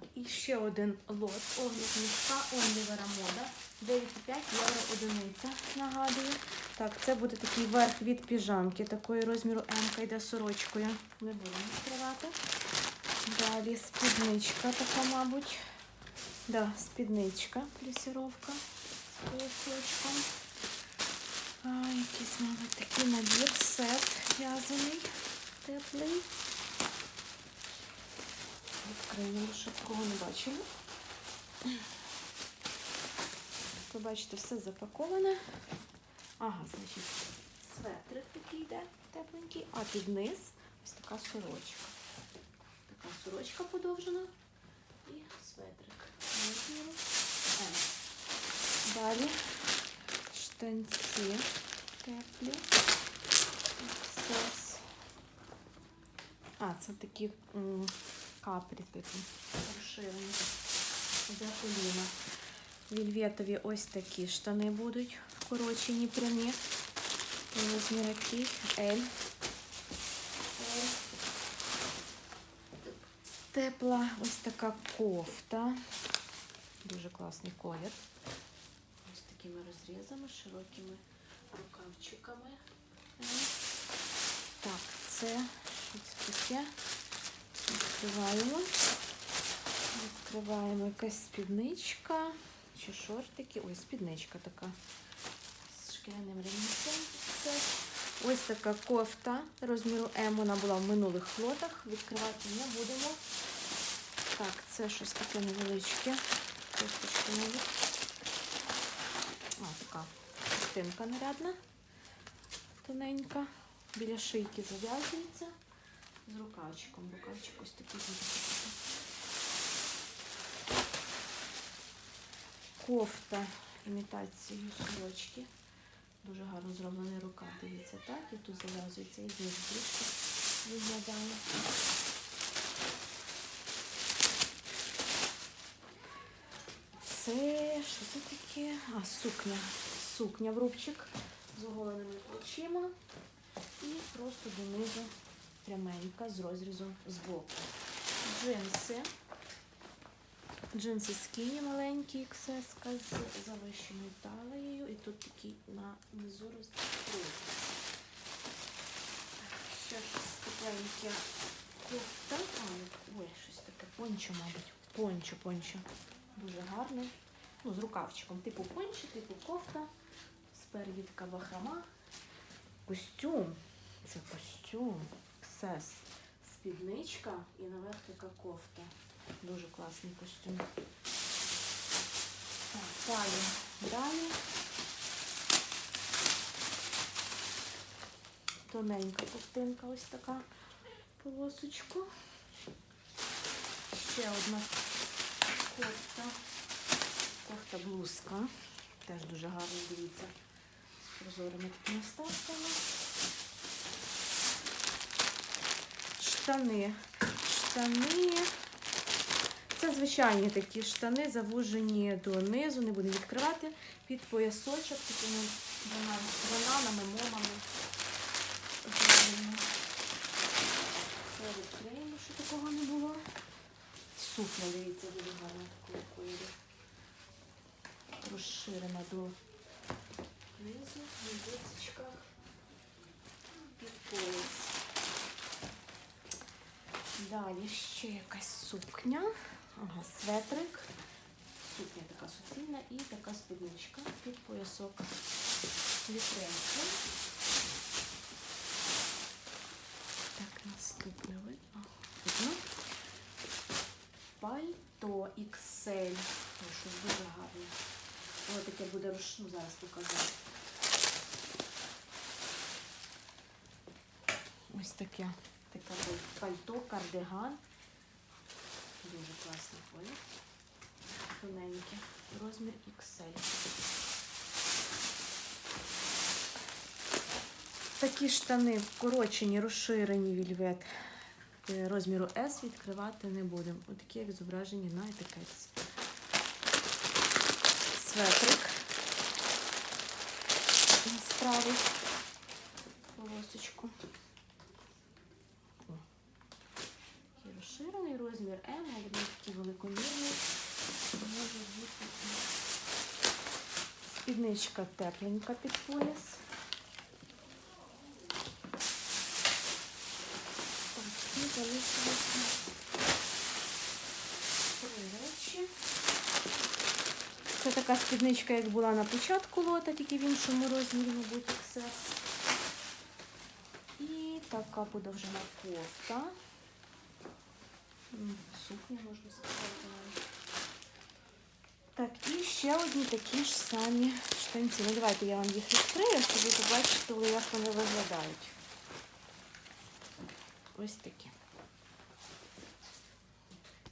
Так, і ще один лот. Огляд мішка Онлівера мода. 9,5 євро одиниця, нагадую. Так, це буде такий верх від піжамки, такої розміру М, йде сорочкою. Не будемо відкривати. Далі спідничка така, мабуть. Да, спідничка, плісіровка з поясочком. А, якийсь, мабуть, такий набір, сет в'язаний, теплий. Відкриємо, щоб кого не бачили. Ви бачите, все запаковане. Ага, значить, светрик такий йде тепленький, а під низ ось така сорочка. Така сорочка подовжена і светрик. Далі штанці теплі. А, це такі капрі типу. Розширені. За коліна. Вільветові ось такі штани будуть вкорочені прямі. Розмір який? L. L. Тепла ось така кофта. Дуже класний колір. Ось такими розрізами, широкими рукавчиками. Е. Так, це що це таке? Відкриваємо. Відкриваємо якась спідничка чи шортики. Ой, спідничка така з шкіряним ремінцем. Ось така кофта розміру М. Вона була в минулих лотах. Відкривати не будемо. Так, це щось таке невеличке. Кофточка мабуть. А, така частинка нарядна, тоненька. Біля шийки зав'язується з рукавчиком. Рукавчик ось такий буде. Кофта імітацією сорочки. Дуже гарно зроблений рукав. Дивіться, так, і тут зав'язується і знизу трішки виглядає. Це що це таке? А, сукня. Сукня в рубчик з оголеними плечима і просто донизу пряменька з розрізом збоку. Джинси. Джинси скіні маленькі, XS з завищеною талією. І тут такий на низу розріз. Ще щось тепленьке. Кофта. Ой, щось таке пончо, мабуть. Пончо, пончо. Дуже гарний. Ну, з рукавчиком. Типу пончо, типу кофта. Спереді така бахрома. Костюм. Це костюм. Ксес. Спідничка і наверх така кофта. Дуже класний костюм. Далі. Далі. Тоненька ковтинка ось така полосочку. Ще одна кофта. Кофта блузка. Теж дуже гарно дивіться. З прозорими такими вставками. Штани. Штани. Це звичайні такі штани, завужені донизу, не будемо відкривати під поясочок, такими бананами, момами. Це відкриємо, що такого не було. Сукня, дивіться, дуже гарна такого кольору. Розширена до низу, на гудзичках, під пояс. Далі ще якась сукня. Ага, светрик. Сукня така суцільна і така спідничка під поясок вітринки. Так, наступне видно. Пальто XL. Щось дуже гарне. Ось таке буде руш... ну, зараз показати. Ось таке. Таке пальто, кардиган. Дуже класний колір. Тоненьке. Розмір XL. Такі штани вкорочені, розширені вільвет е, розміру S відкривати не будемо. Отакі, як зображені на етикетці. Светрик. Справи полосочку. О, такий розширений розмір М, він такий великомірний. Може бути спідничка тепленька під пояс. Так, і залишилося три речі. Це така спідничка, як була на початку лота, тільки в іншому розмірі, мабуть, XS. І така подовжена кофта. М, Сукня, можна сказати. Так, і ще одні такі ж самі штанці. Ну, давайте я вам їх відкрию, щоб ви побачите, як вони виглядають. Ось такі.